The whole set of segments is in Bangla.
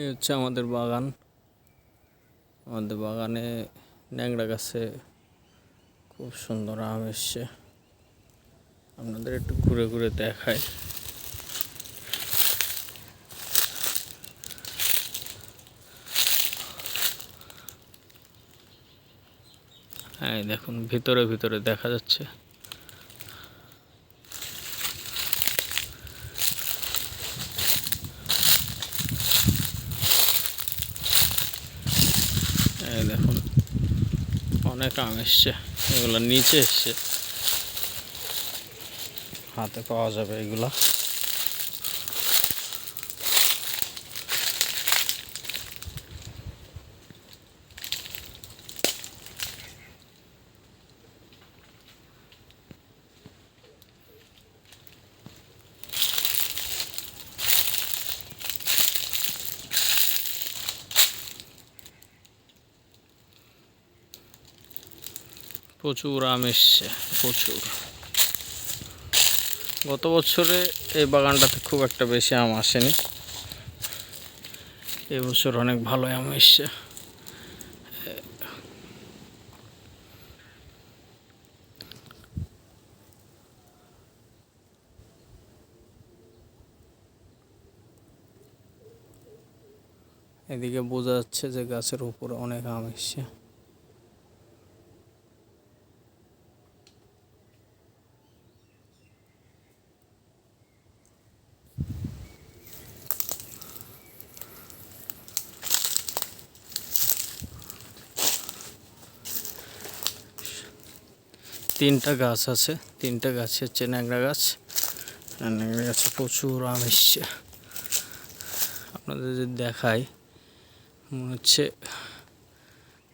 এই হচ্ছে আমাদের বাগান। আমাদের বাগানে ন্যাংরা গাছে খুব সুন্দর আম এসছে। আপনাদের একটু ঘুরে ঘুরে দেখায় হ্যাঁ দেখুন, ভিতরে ভিতরে দেখা যাচ্ছে। দেখুন অনেক আম এসছে এগুলো নিচে এসছে। হাতে পাওয়া যাবে এগুলা। প্রচুর আম এসছে, প্রচুর। গত বছরে এই বাগানটাতে খুব একটা বেশি আম আসেনি। এবছর অনেক ভালো আম এসছে। এদিকে বোঝা যাচ্ছে যে গাছের উপরে অনেক আম এসছে। তিনটা গাছ আছে, তিনটা গাছে হচ্ছে ন্যাংরা গাছ। ন্যাংরা গাছে প্রচুর আম এসছে। আপনাদের যদি দেখাই, মনে হচ্ছে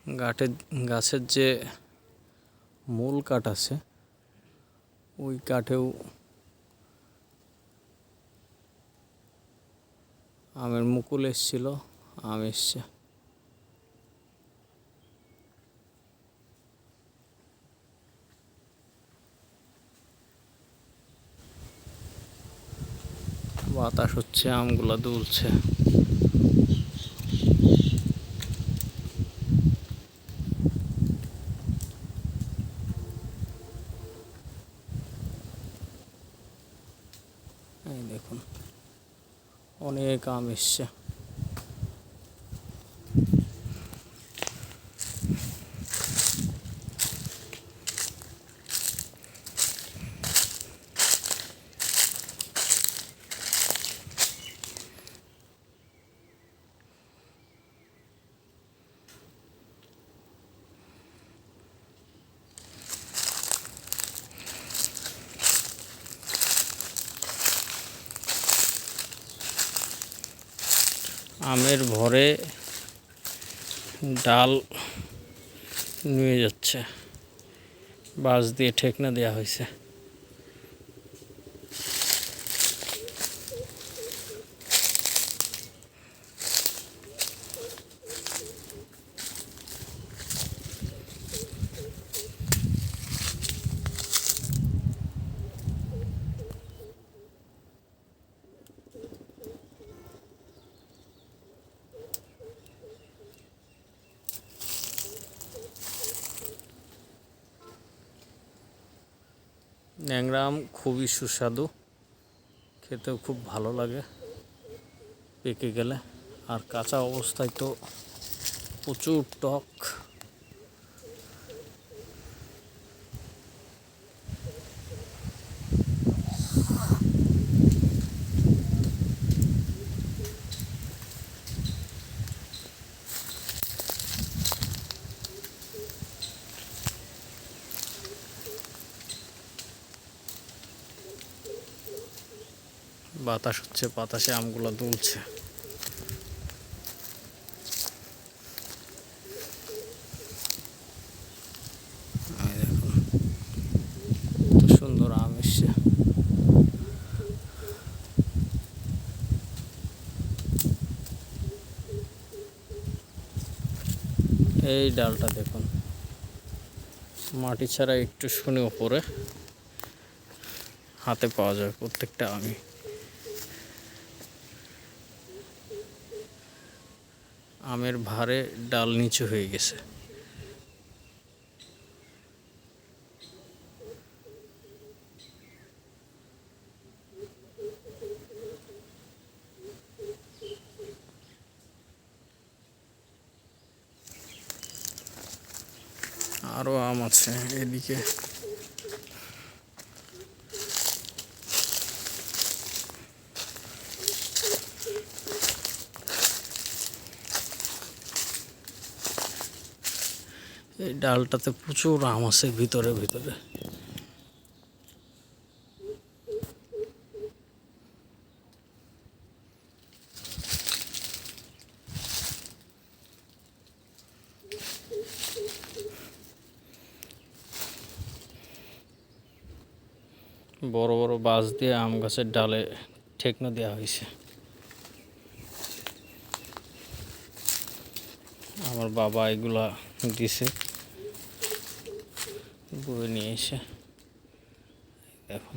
গাটের, গাছের যে মূল কাঠ আছে, ওই কাঠেও আমের মুকুল এসছিল, আম এসছে। বাতাস হচ্ছে আমগুলা দুলছে। দেখুন অনেক আম এসছে। আমের ভরে ডাল নিয়ে যাচ্ছে। বাঁশ দিয়ে ঠেকনা দেওয়া হয়েছে। ন্যাংরা আম খুবই সুস্বাদু। খেতেও খুব ভালো লাগে। পেকে গেলে। আর কাঁচা অবস্থায় তো প্রচুর টক। বাতাস হচ্ছে, বাতাসে আমগুলো দুলছে। সুন্দর এই ডালটা দেখুন, মাটি ছাড়া একটু শুনে ওপরে হাতে পাওয়া যায় প্রত্যেকটা আমি আমের ভারে ডাল নিচু হয়ে গেছে। আরও আম আছে এদিকে। এই ডালটাতে প্রচুর আম আছে ভিতরে ভিতরে। বড় বড় বাঁশ দিয়ে আম গাছের ডালে ঠেকনো দেওয়া হয়েছে। আমার বাবা এগুলা দিছে। বয়ে নিয়ে এসে এখন